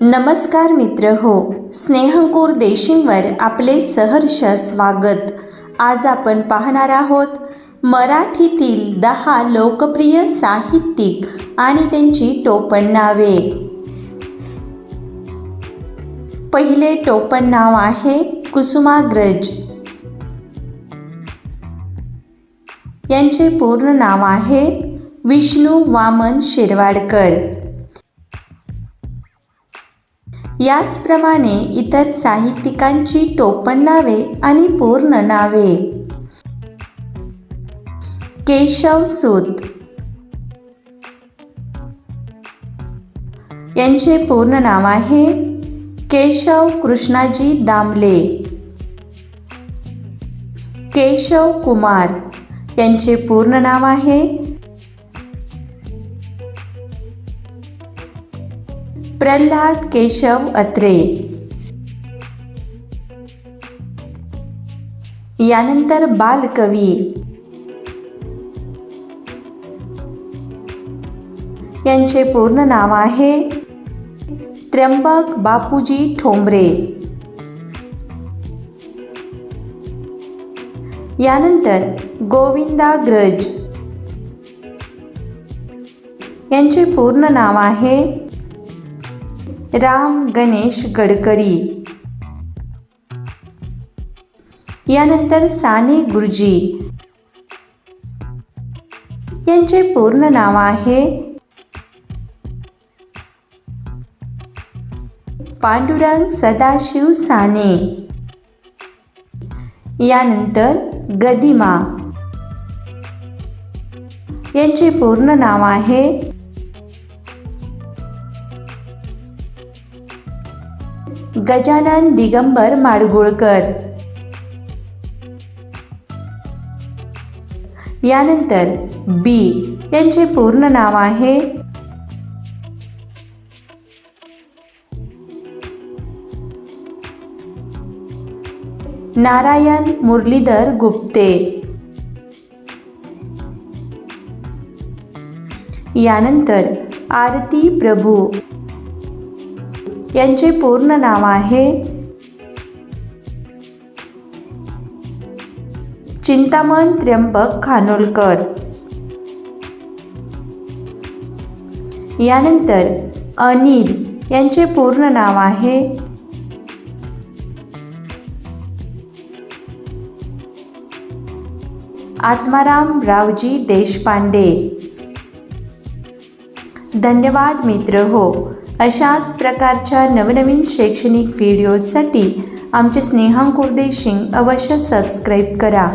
नमस्कार मित्र हो. स्नेहंकूर देशींवर आपले सहर्ष स्वागत. आज आपण पाहणार आहोत मराठीतील दहा लोकप्रिय साहित्यिक आणि त्यांची टोपण नावे. पहिले टोपण नाव आहे कुसुमाग्रज. यांचे पूर्ण नाव आहे विष्णू वामन शिरवाडकर. याचप्रमाणे इतर साहित्यिकांची टोपण नावे आणि पूर्ण नावे. केशव सूत. यांचे पूर्ण नाव आहे केशव कृष्णाजी दामले. केशव कुमार यांचे पूर्ण नाव आहे प्रल्हाद केशव अत्रे. यानंतर बालकवी. यांचे पूर्ण नाव आहे त्र्यंबक बापूजी ठोंबरे. यानंतर गोविंदाग्रज यांचे पूर्ण नाव आहे राम गणेश गडकरी. यानंतर साने गुरुजी. यांचे पूर्ण नाव आहे पांडुरंग सदाशिव साने. यानंतर गदिमा. यांचे पूर्ण नाव आहे गजानन दिगंबर माडगुळकर. यानंतर बी यांचे पूर्ण नाव आहे. नारायण मुरलीधर गुप्ते. यानंतर आरती प्रभू. यांचे पूर्ण नाव आहे. चिंतामण त्र्यंबक खानोलकर. यानंतर अनिल यांचे पूर्ण नाव आहे. आत्माराम रावजी देशपांडे. धन्यवाद मित्र हो. अशाच प्रकारच्या नवनवीन शैक्षणिक व्हिडिओजसाठी आमचे स्नेहांकुर देशिंग अवश्य सबस्क्राईब करा.